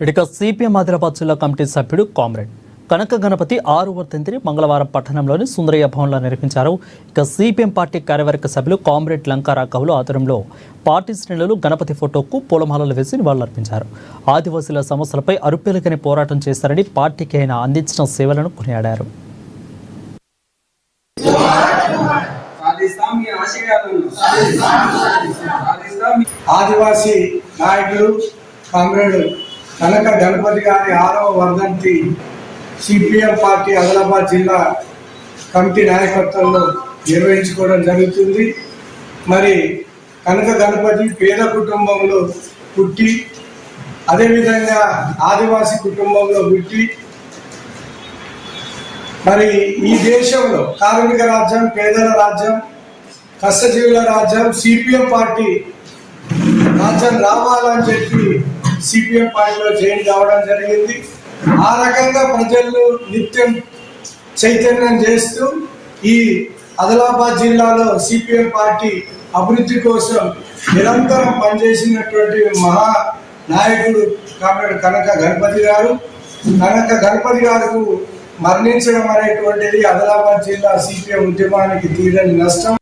ఇక సిపిఎం ఆదిలాబాద్ జిల్లా కమిటీ సభ్యుడు కామ్రేడ్. కనక గణపతి ఆరు వర్ధంతిని మంగళవారం పట్టణంలోని సుందరయ్య భవన్లో నిర్వహించారు. ఇక సిపిఎం పార్టీ కార్యవర్గ సభ్యులు కామ్రేడ్ లంకారా కవులు ఆధ్వర్యంలో పార్టీ శ్రేణులు గణపతి ఫోటోకు పూలమాలలు వేసి నివాళులర్పించారు. ఆదివాసీల సమస్యలపై అరుపెలకని పోరాటం చేశారని పార్టీకి ఆయన అందించిన సేవలను కొనియాడారు. ఆదివాసీ నాయకులు కామ్రేడ్ కనక గణపతి గారి ఆరవ వర్ధంతి సిపిఎం పార్టీ ఆదిలాబాద్ జిల్లా కమిటీ నాయకత్వంలో నిర్వహించుకోవడం జరుగుతుంది. మరి కనక గణపతి పేద కుటుంబంలో పుట్టి అదేవిధంగా ఆదివాసీ కుటుంబంలో పుట్టి మరి ఈ దేశంలో కార్మిక రాజ్యం పేదల రాజ్యం కష్టజీవుల రాజ్యం సిపిఎం పార్టీ రాజ్యం రావాలని చెప్పి సిపిఎం పార్టీలో జాయిన్ కావడం జరిగింది. ఆ రకంగా ప్రజలు నిత్యం చైతన్యం చేస్తూ ఈ ఆదిలాబాద్ జిల్లాలో సిపిఎం పార్టీ అభివృద్ధి కోసం నిరంతరం పనిచేసినటువంటి మహా నాయకుడు కామ్రేడ్ కనక గణపతి గారు. కనక గణపతి గారు మరణించడం అనేటువంటిది ఆదిలాబాద్ జిల్లా సిపిఎం ఉద్యమానికి తీరని నష్టం.